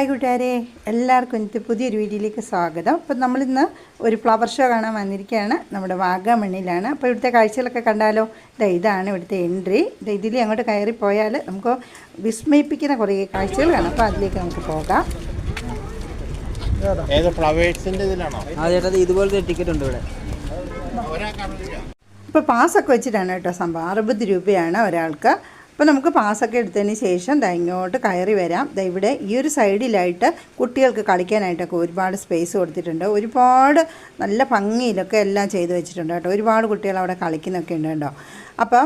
Hi കൂട്ടുകാരെ എല്ലാവർക്കും ഇന്നത്തെ പുതിയൊരു വീഡിയോയിലേക്ക് സ്വാഗതം. അപ്പം നമ്മളിന്ന് ഒരു ഫ്ലവർ ഷോ കാണാൻ വന്നിരിക്കുകയാണ്. നമ്മുടെ വാഗമണ്ണിലാണ് അപ്പോൾ ഇവിടുത്തെ കാഴ്ചകളൊക്കെ കണ്ടാലോ? ഇതാ ഇതാണ് ഇവിടുത്തെ എൻട്രി. ഇതാ ഇതിൽ അങ്ങോട്ട് കയറി പോയാൽ നമുക്ക് വിസ്മയിപ്പിക്കുന്ന കുറേ കാഴ്ചകൾ കാണാം. അപ്പോൾ അതിലേക്ക് നമുക്ക് പോകാം. ഇതുപോലത്തെ ടിക്കറ്റ് ഉണ്ട് ഇവിടെ. ഇപ്പോൾ പാസ്സൊക്കെ വെച്ചിട്ടാണ് കേട്ടോ സംഭവം. അറുപത് രൂപയാണ് ഒരാൾക്ക്. അപ്പോൾ നമുക്ക് പാസ്സൊക്കെ എടുത്തതിന് ശേഷം ദാ ഇങ്ങോട്ട് കയറി വരാം. ദാ ഇവിടെ ഈ ഒരു സൈഡിലായിട്ട് കുട്ടികൾക്ക് കളിക്കാനായിട്ടൊക്കെ ഒരുപാട് സ്പേസ് കൊടുത്തിട്ടുണ്ട്. ഒരുപാട് നല്ല ഭംഗിയിലൊക്കെ എല്ലാം ചെയ്തു വെച്ചിട്ടുണ്ട് കേട്ടോ. ഒരുപാട് കുട്ടികൾ അവിടെ കളിക്കുന്നൊക്കെ ഉണ്ട് കേട്ടോ. അപ്പം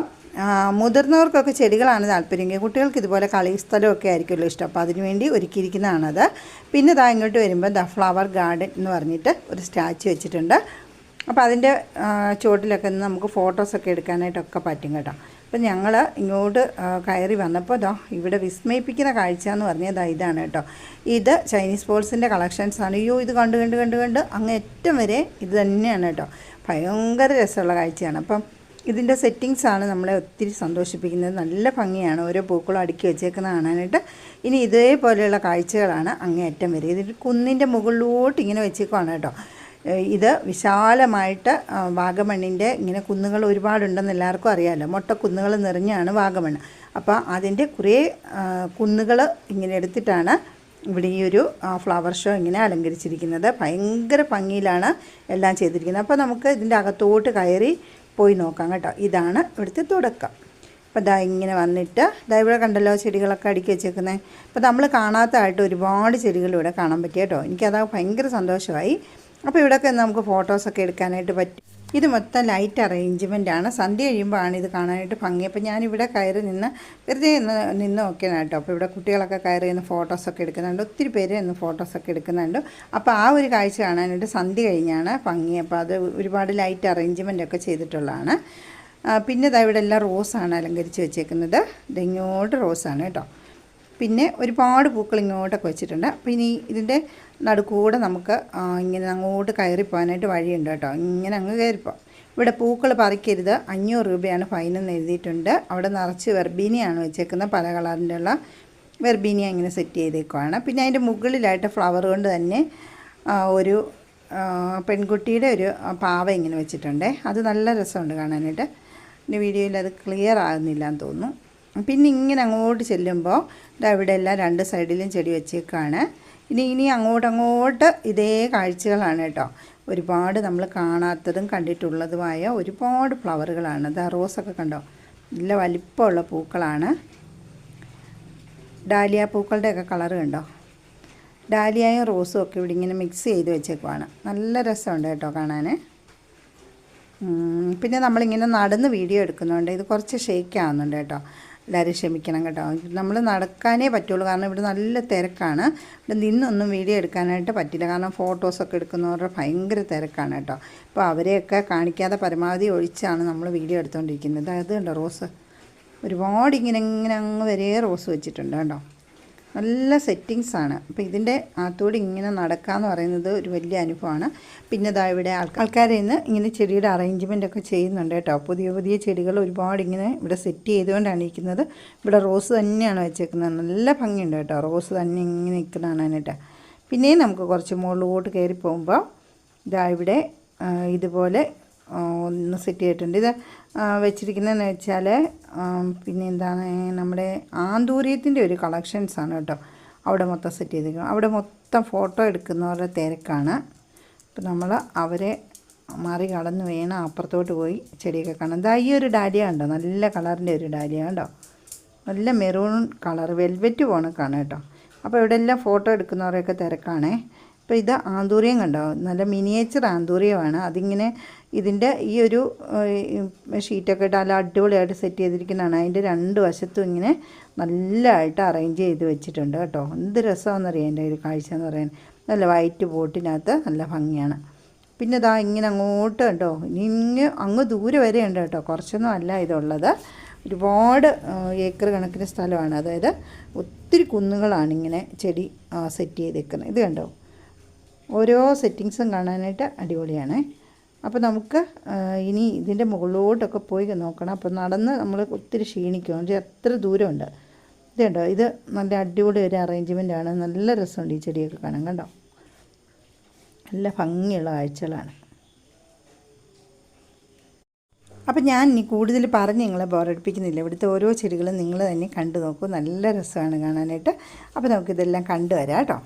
മുതിർന്നവർക്കൊക്കെ ചെടികളാണ് താല്പര്യമെങ്കിൽ കുട്ടികൾക്ക് ഇതുപോലെ കളി സ്ഥലമൊക്കെ ആയിരിക്കുമല്ലോ ഇഷ്ടം. അപ്പോൾ അതിനുവേണ്ടി ഒരുക്കിയിരിക്കുന്നതാണത്. പിന്നെ ദാ ഇങ്ങോട്ട് വരുമ്പോൾ ദ ഫ്ലവർ ഗാർഡൻ എന്ന് പറഞ്ഞിട്ട് ഒരു സ്റ്റാച്ചു വെച്ചിട്ടുണ്ട്. അപ്പോൾ അതിന്റെ ചുവട്ടിലൊക്കെ നമുക്ക് ഫോട്ടോസൊക്കെ എടുക്കാനായിട്ടൊക്കെ പറ്റും കേട്ടോ. അപ്പം ഞങ്ങൾ ഇങ്ങോട്ട് കയറി വന്നപ്പോൾ ദാ ഇവിടെ വിസ്മയിപ്പിക്കുന്ന കാഴ്ച എന്ന് പറഞ്ഞത് ഇതാണ് കേട്ടോ. ഇത് ചൈനീസ് ബോൾസിന്റെ കളക്ഷൻസ് ആണ്. അയ്യോ ഇത് കണ്ട് കണ്ട് കണ്ട് കണ്ട് അങ്ങ് ഏറ്റവും വരെ ഇത് തന്നെയാണ് കേട്ടോ. ഭയങ്കര രസമുള്ള കാഴ്ചയാണ്. അപ്പം ഇതിന്റെ സെറ്റിങ്സാണ് നമ്മളെ ഒത്തിരി സന്തോഷിപ്പിക്കുന്നത്. നല്ല ഭംഗിയാണ്. ഓരോ പൂക്കളും അടുക്കി വെച്ചേക്കുന്ന കാണാനായിട്ട്. ഇനി ഇതേപോലെയുള്ള കാഴ്ചകളാണ് അങ്ങേയറ്റം വരെ. ഇതിന്റെ കുന്നിന്റെ മുകളിലോട്ട് ഇങ്ങനെ വെച്ചേക്കുവാണ് കേട്ടോ. ഇത് വിശാലമായിട്ട് വാഗമണ്ണിന്റെ ഇങ്ങനെ കുന്നുകൾ ഒരുപാടുണ്ടെന്ന് എല്ലാവർക്കും അറിയാമല്ലോ മൊട്ടക്കുന്നുകൾ നിറഞ്ഞാണ് വാഗമണ്ണ്. അപ്പോൾ അതിന്റെ കുറേ കുന്നുകൾ ഇങ്ങനെ എടുത്തിട്ടാണ് ഇവിടെ ഈ ഒരു ഫ്ലവർ ഷോ ഇങ്ങനെ അലങ്കരിച്ചിരിക്കുന്നത്. ഭയങ്കര ഭംഗിയിലാണ് എല്ലാം ചെയ്തിരിക്കുന്നത്. അപ്പോൾ നമുക്ക് ഇതിന്റെ അകത്തോട്ട് കയറി പോയി നോക്കാം കേട്ടോ. ഇതാണ് ഇവിടുത്തെ തുടക്കം. അപ്പോൾ ഇതാ ഇങ്ങനെ വന്നിട്ട് ഇതാ ഇവിടെ കണ്ടല്ലോ ചെടികളൊക്കെ അടുക്കി വെച്ചേക്കുന്നത് അപ്പോൾ നമ്മൾ കാണാത്തതായിട്ട് ഒരുപാട് ചെടികൾ ഇവിടെ കാണാൻ പറ്റിയ കേട്ടോ. എനിക്കത് ഭയങ്കര സന്തോഷമായി. അപ്പോൾ ഇവിടെയൊക്കെ നമുക്ക് ഫോട്ടോസൊക്കെ എടുക്കാനായിട്ട് പറ്റും. ഇത് മൊത്തം ലൈറ്റ് അറേഞ്ച്മെന്റ് ആണ്. സന്ധ്യ കഴിയുമ്പോഴാണ് ഇത് കാണാനായിട്ട് ഭംഗി. അപ്പോൾ ഞാനിവിടെ കയറി നിന്ന് വെറുതെ നിന്ന് നിന്ന് നോക്കിയാണ് കേട്ടോ. അപ്പോൾ ഇവിടെ കുട്ടികളൊക്കെ കയറി നിന്ന് ഫോട്ടോസൊക്കെ എടുക്കുന്നുണ്ട്. ഒത്തിരി പേര് നിന്ന് ഫോട്ടോസൊക്കെ എടുക്കുന്നുണ്ട്. അപ്പോൾ ആ ഒരു കാഴ്ച കാണാനായിട്ട് സന്ധ്യ കഴിഞ്ഞാണ് ഭംഗി. അപ്പോൾ അത് ഒരുപാട് ലൈറ്റ് അറേഞ്ച്മെന്റ് ഒക്കെ ചെയ്തിട്ടുള്ളതാണ്. പിന്നെ ഇതാ ഇവിടെ എല്ലാം റോസാണ് അലങ്കരിച്ച് വെച്ചേക്കുന്നത്. ഇതെങ്ങോട്ട് റോസാണ് കേട്ടോ. പിന്നെ ഒരുപാട് പൂക്കൾ ഇങ്ങോട്ടൊക്കെ വെച്ചിട്ടുണ്ട്. അപ്പോൾ ഇനി ഇതിന്റെ നടുക്കൂടെ നമുക്ക് ഇങ്ങനെ അങ്ങോട്ട് കയറി പോകാനായിട്ട് വഴിയുണ്ട് കേട്ടോ. ഇങ്ങനെ അങ്ങ് കയറിപ്പോൾ ഇവിടെ പൂക്കൾ പറിക്കരുത്. അഞ്ഞൂറ് രൂപയാണ് ഫൈനെന്ന് എഴുതിയിട്ടുണ്ട്. അവിടെ നിറച്ച് വെർബീനിയാണ് വെച്ചേക്കുന്നത്. പല കളറിന്റെ ഉള്ള വെർബീനിയ ഇങ്ങനെ സെറ്റ് ചെയ്തേക്കുവാണ്. പിന്നെ അതിന്റെ മുകളിലായിട്ട് ഫ്ലവർ കൊണ്ട് തന്നെ ഒരു പെൺകുട്ടിയുടെ ഒരു പാവ ഇങ്ങനെ വെച്ചിട്ടുണ്ട്. അത് നല്ല രസമുണ്ട് കാണാനായിട്ട്. പിന്നെ വീഡിയോയിൽ അത് ക്ലിയർ ആകുന്നില്ല എന്ന് തോന്നുന്നു. പിന്നെ ഇങ്ങനെ അങ്ങോട്ട് ചെല്ലുമ്പോൾ ഇവിടെ എല്ലാം രണ്ട് സൈഡിലും ചെടി വെച്ചേക്കാണ്. ഇനി ഇനി അങ്ങോട്ട് അങ്ങോട്ട് ഇതേ കാഴ്ചകളാണ് കേട്ടോ. ഒരുപാട് നമ്മൾ കാണാത്തതും കണ്ടിട്ടുള്ളതുമായ ഒരുപാട് ഫ്ലവറുകളാണ്. ദാ റോസൊക്കെ കണ്ടോ? നല്ല വലിപ്പമുള്ള പൂക്കളാണ്. ഡാലിയ പൂക്കളുടെയൊക്കെ കളറ് കണ്ടോ? ഡാലിയയും റോസും ഒക്കെ ഇവിടെ ഇങ്ങനെ മിക്സ് ചെയ്ത് വെച്ചേക്കുവാണ്. നല്ല രസമുണ്ട് കേട്ടോ കാണാൻ പിന്നെ നമ്മളിങ്ങനെ നടന്ന് വീഡിയോ എടുക്കുന്നുണ്ട് ഇത് കുറച്ച് ഷേക്ക് ആവുന്നുണ്ട് കേട്ടോ. എല്ലാവരും ക്ഷമിക്കണം കേട്ടോ. നമ്മൾ നടക്കാനേ പറ്റുള്ളൂ. കാരണം ഇവിടെ നല്ല തിരക്കാണ്. ഇവിടെ നിന്നൊന്നും വീഡിയോ എടുക്കാനായിട്ട് പറ്റില്ല. കാരണം ഫോട്ടോസൊക്കെ എടുക്കുന്നവരുടെ ഭയങ്കര തിരക്കാണ് കേട്ടോ. അപ്പോൾ അവരെയൊക്കെ കാണിക്കാതെ പരമാവധി ഒഴിച്ചാണ് നമ്മൾ വീഡിയോ എടുത്തുകൊണ്ടിരിക്കുന്നത് അത് കണ്ടോ റോസ്? ഒരുപാട് ഇങ്ങനെ ഇങ്ങനെ അങ്ങ് വരെ റോസ് വെച്ചിട്ടുണ്ട് കേട്ടോ നല്ല സെറ്റിങ്സാണ്. അപ്പോൾ ഇതിന്റെ അകത്തൂടെ ഇങ്ങനെ നടക്കാമെന്ന് പറയുന്നത് ഒരു വലിയ അനുഭവമാണ്. പിന്നെ ഇതാ ഇവിടെ ആൾക്കാർ ആൾക്കാരെ ഇന്ന് ഇങ്ങനെ ചെടിയുടെ അറേഞ്ച്മെന്റ് ഒക്കെ ചെയ്യുന്നുണ്ട് കേട്ടോ. പുതിയ പുതിയ ചെടികൾ ഒരുപാട് ഇങ്ങനെ ഇവിടെ സെറ്റ് ചെയ്തുകൊണ്ടാണ് ഇരിക്കുന്നത്. ഇവിടെ റോസ് തന്നെയാണ് വെച്ചേക്കുന്നത്. നല്ല ഭംഗിയുണ്ട് കേട്ടോ. റോസ് തന്നെ ഇങ്ങനെ നിൽക്കുന്നതാണ് കേട്ടോ പിന്നെയും നമുക്ക് കുറച്ച് മുകളിലോട്ട് കയറി പോകുമ്പോൾ ഇതാ ഇവിടെ ഇതുപോലെ ഒന്ന് സെറ്റ് ചെയ്തിട്ടുണ്ട്. ഇത് വെച്ചിരിക്കുന്നതെന്ന് വെച്ചാൽ പിന്നെ എന്താണ് നമ്മുടെ ആന്തൂര്യത്തിന്റെ ഒരു കളക്ഷൻസ് ആണ് കേട്ടോ. അവിടെ മൊത്തം സെറ്റ് ചെയ്തിരിക്കുന്നത്. അവിടെ മൊത്തം ഫോട്ടോ എടുക്കുന്നവരുടെ തിരക്കാണ്. അപ്പം നമ്മൾ അവരെ മാറി കടന്ന് വേണം അപ്പുറത്തോട്ട് പോയി ചെടിയൊക്കെ കാണാം. ഇതാ ഈ ഒരു ഡാലിയ ഉണ്ടോ നല്ല കളറിന്റെ ഒരു ഡാലിയ ഉണ്ടോ നല്ല മെറൂൺ കളർ വെൽവെറ്റ് പോണക്കാണ് കേട്ടോ. അപ്പോൾ ഇവിടെ എല്ലാം ഫോട്ടോ എടുക്കുന്നവരെയൊക്കെ തിരക്കാണേ. അപ്പോൾ ഇത് ആന്തൂറിയം കണ്ടോ? നല്ല മിനിയേച്ചർ ആന്തൂറിയമാണ്. അതിങ്ങനെ ഇതിന്റെ ഈ ഒരു ഷീറ്റൊക്കെ ഇട്ട് നല്ല അടിപൊളിയായിട്ട് സെറ്റ് ചെയ്തിരിക്കുന്നതാണ്. അതിന്റെ രണ്ട് വശത്തും ഇങ്ങനെ നല്ലതായിട്ട് അറേഞ്ച് ചെയ്ത് വെച്ചിട്ടുണ്ട് കേട്ടോ. എന്ത് രസമാണെന്നറിയാം എന്റെ ഒരു കാഴ്ച എന്ന് പറയാൻ? നല്ല വൈറ്റ് ബോട്ടിനകത്ത് നല്ല ഭംഗിയാണ്. പിന്നെ ഇതാ ഇങ്ങനെ അങ്ങോട്ട് കേട്ടോ ഇങ്ങ് അങ്ങ് ദൂരെ വരെ ഉണ്ട് കേട്ടോ. കുറച്ചൊന്നും അല്ല ഇതുള്ളത്. ഒരുപാട് ഏക്കർ കണക്കിന് സ്ഥലമാണ്. അതായത് ഒത്തിരി കുന്നുകളാണ് ഇങ്ങനെ ചെടി സെറ്റ് ചെയ്തേക്കുന്നത്. ഇത് കണ്ടോ? ഓരോ സെറ്റിങ്സും കാണാനായിട്ട് അടിപൊളിയാണ്. അപ്പോൾ നമുക്ക് ഇനി ഇതിന്റെ മുകളിലോട്ടൊക്കെ പോയി നോക്കണം. അപ്പോൾ നടന്ന് നമ്മൾ ഒത്തിരി ക്ഷീണിക്കും എത്ര ദൂരമുണ്ട്? ഇത് കണ്ടോ ഇത് നല്ല അടിപൊളി ഒരു അറേഞ്ച്മെന്റ് ആണ്. നല്ല രസമുണ്ട് ഈ ചെടിയൊക്കെ കാണാൻ കണ്ടോ? നല്ല ഭംഗിയുള്ള കാഴ്ചകളാണ്. അപ്പോൾ ഞാൻ ഇനി കൂടുതൽ പറഞ്ഞ് നിങ്ങളെ ബോറടിപ്പിക്കുന്നില്ല ഇവിടുത്തെ ഓരോ ചെടികളും നിങ്ങൾ തന്നെ കണ്ടു നോക്കൂ. നല്ല രസമാണ് കാണാനായിട്ട്. അപ്പോൾ നമുക്കിതെല്ലാം കണ്ടുവരാം കേട്ടോ.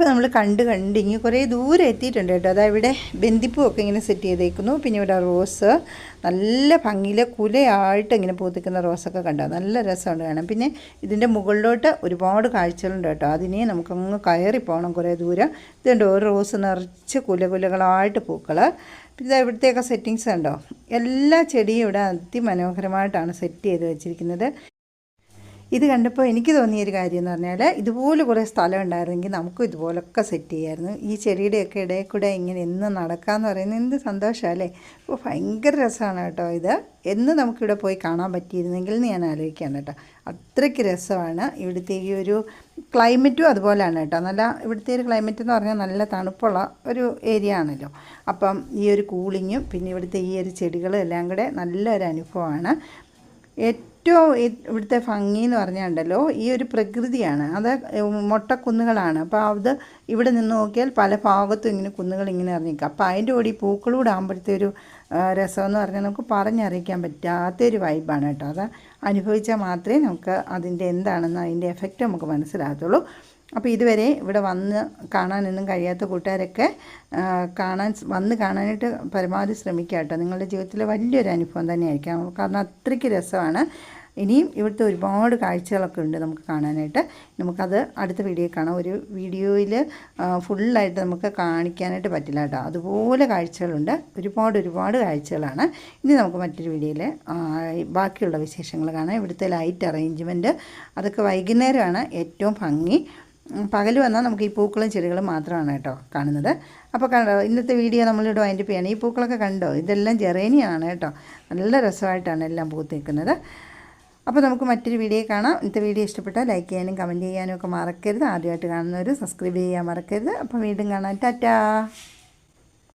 അപ്പോൾ നമ്മൾ കണ്ട് കണ്ട് ഇങ്ങനെ കുറേ ദൂരെ എത്തിയിട്ടുണ്ട് കേട്ടോ. അതായത് ഇവിടെ ബന്ദിപ്പൂവൊക്കെ ഇങ്ങനെ സെറ്റ് ചെയ്തേക്കുന്നു. പിന്നെ ഇവിടെ റോസ് നല്ല ഭംഗിയിൽ കുലയായിട്ട് ഇങ്ങനെ പൂത്തിക്കുന്ന റോസൊക്കെ കണ്ടോ? നല്ല രസമുണ്ട് കാണാൻ. പിന്നെ ഇതിന്റെ മുകളിലോട്ട് ഒരുപാട് കാഴ്ചകളുണ്ട് കേട്ടോ. അതിനെ നമുക്കങ്ങ് കയറി പോകണം കുറേ ദൂരം. ഇതുണ്ട് ഒരു റോസ് നിറച്ച് കുലകുലകളായിട്ട് പൂക്കൾ പിന്നെ ഇവിടുത്തെയൊക്കെ സെറ്റിങ്സ് ഉണ്ടോ എല്ലാ ചെടിയും ഇവിടെ അതിമനോഹരമായിട്ടാണ് സെറ്റ് ചെയ്ത് വെച്ചിരിക്കുന്നത്. ഇത് കണ്ടപ്പോൾ എനിക്ക് തോന്നിയൊരു കാര്യം എന്ന് പറഞ്ഞാൽ ഇതുപോലെ കുറേ സ്ഥലം ഉണ്ടായിരുന്നെങ്കിൽ നമുക്കും ഇതുപോലൊക്കെ സെറ്റ് ചെയ്യായിരുന്നു. ഈ ചെടിയുടെയൊക്കെ ഇടയിൽ കൂടെ ഇങ്ങനെ എന്ന് നടക്കാമെന്ന് പറയുന്നത് എന്ത് സന്തോഷമല്ലേ അപ്പോൾ ഭയങ്കര രസമാണ് കേട്ടോ ഇത്. എന്ന് നമുക്കിവിടെ പോയി കാണാൻ പറ്റിയിരുന്നെങ്കിൽ എന്ന് ഞാൻ ആലോചിക്കുകയാണ് കേട്ടോ. അത്രയ്ക്ക് രസമാണ്. ഇവിടുത്തെ ഈ ഒരു ക്ലൈമറ്റും അതുപോലെയാണ് കേട്ടോ. നല്ല ഇവിടുത്തെ ഒരു ക്ലൈമറ്റ് എന്ന് പറഞ്ഞാൽ നല്ല തണുപ്പുള്ള ഒരു ഏരിയ ആണല്ലോ. അപ്പം ഈ ഒരു കൂളിങ്ങും പിന്നെ ഇവിടുത്തെ ഈ ഒരു ചെടികളും എല്ലാം കൂടെ നല്ലൊരു അനുഭവമാണ്. ഏറ്റവും ഇവിടുത്തെ ഭംഗി എന്ന് പറഞ്ഞാണ്ടല്ലോ ഈ ഒരു പ്രകൃതിയാണ്. അത് മൊട്ടക്കുന്നുകളാണ്. അപ്പോൾ അത് ഇവിടെ നിന്ന് നോക്കിയാൽ പല ഭാഗത്തും ഇങ്ങനെ കുന്നുകൾ ഇങ്ങനെ ഇറങ്ങിക്കുക അപ്പോൾ അതിന്റെ കൂടി ഈ പൂക്കളൂടെ ആകുമ്പോഴത്തെ ഒരു രസം രസമെന്ന് പറഞ്ഞാൽ നമുക്ക് പറഞ്ഞറിയിക്കാൻ പറ്റാത്തൊരു വൈബാണ് കേട്ടോ. അത് അനുഭവിച്ചാൽ മാത്രമേ നമുക്ക് അതിന്റെ എന്താണെന്ന് അതിന്റെ എഫക്റ്റ് നമുക്ക് മനസ്സിലാകത്തുള്ളൂ. അപ്പോൾ ഇതുവരെ ഇവിടെ വന്ന് കാണാനൊന്നും കഴിയാത്ത കൂട്ടുകാരൊക്കെ കാണാൻ വന്ന് കാണാനായിട്ട് പരമാവധി ശ്രമിക്കുക കേട്ടോ. നിങ്ങളുടെ ജീവിതത്തിലെ വലിയൊരു അനുഭവം തന്നെയായിരിക്കാം. കാരണം അത്രയ്ക്ക് രസമാണ്. ഇനിയും ഇവിടുത്തെ ഒരുപാട് കാഴ്ചകളൊക്കെ ഉണ്ട് നമുക്ക് കാണാനായിട്ട്. നമുക്കത് അടുത്ത വീഡിയോ കാണാം. ഒരു വീഡിയോയിൽ ഫുള്ളായിട്ട് നമുക്ക് കാണിക്കാനായിട്ട് പറ്റില്ല കേട്ടോ. അതുപോലെ കാഴ്ചകളുണ്ട്. ഒരുപാട് ഒരുപാട് കാഴ്ചകളാണ്. ഇനി നമുക്ക് മറ്റൊരു വീഡിയോയിൽ ബാക്കിയുള്ള വിശേഷങ്ങൾ കാണാം. ഇവിടുത്തെ ലൈറ്റ് അറേഞ്ച്മെന്റ് അതൊക്കെ വൈകുന്നേരമാണ്. ഏറ്റവും ഭംഗി. പകൽ വന്നാൽ നമുക്ക് ഈ പൂക്കളും ചെടികളും മാത്രമാണ് കേട്ടോ കാണുന്നത്. അപ്പോൾ കണ്ടോ ഇന്നത്തെ വീഡിയോ നമ്മളിവിടെ വൈൻഡപ്പ് ചെയ്യണം. ഈ പൂക്കളൊക്കെ കണ്ടോ? ഇതെല്ലാം ജെറേനിയാണ് കേട്ടോ. നല്ല രസമായിട്ടാണ് എല്ലാം പൂത്ത് നിൽക്കുന്നത് അപ്പോൾ നമുക്ക് മറ്റൊരു വീഡിയോ കാണാം. ഇന്നത്തെ വീഡിയോ ഇഷ്ടപ്പെട്ടാൽ ലൈക്ക് ചെയ്യാനും കമന്റ് ചെയ്യാനും ഒക്കെ മറക്കരുത്. ആദ്യമായിട്ട് കാണുന്നവർ സബ്സ്ക്രൈബ് ചെയ്യാൻ മറക്കരുത്. അപ്പോൾ വീണ്ടും കാണാം. ടാറ്റാ!